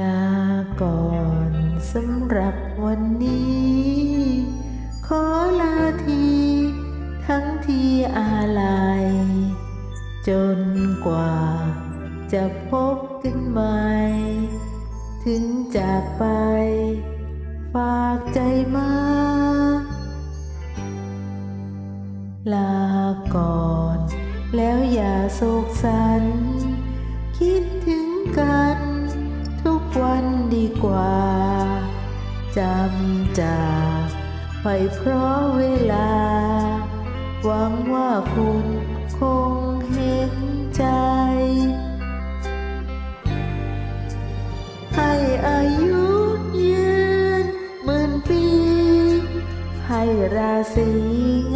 ลาก่อนสำหรับวันนี้ ขอลาที ทั้งที่อาลัย จนกว่าจะพบกันใหม่ ถึงจากไป ฝากใจมา ลาก่อน แล้วอย่าโศกสัน คิดถึงกัน กว่าจำจากไปเพราะเวลา หวังว่าคุณคงเห็นใจ ให้อายุยืนหมื่นปี ให้ราศีง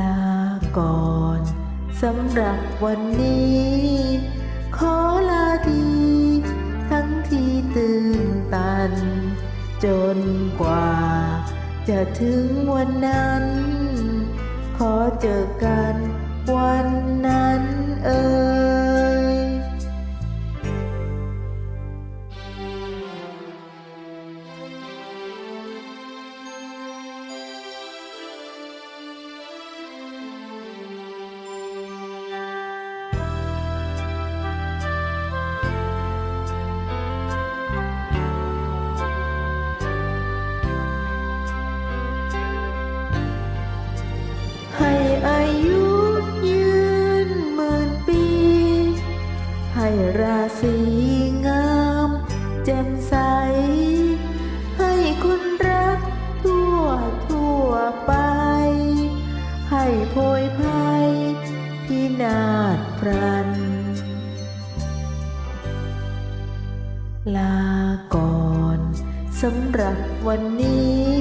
ลาก่อนสำหรับวันนี้ ขอลาดี ทั้งที่ตื่นตัน จนกว่า จะถึงวันนั้น ขอเจอกัน โพยภัยพินาศพรัน ลาก่อนสำหรับวันนี้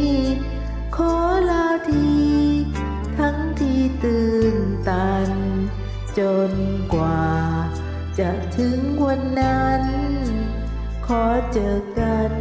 ขอลาทีทั้งที่ตื่นตัน จนกว่า จะถึงวันนั้น ขอเจอกัน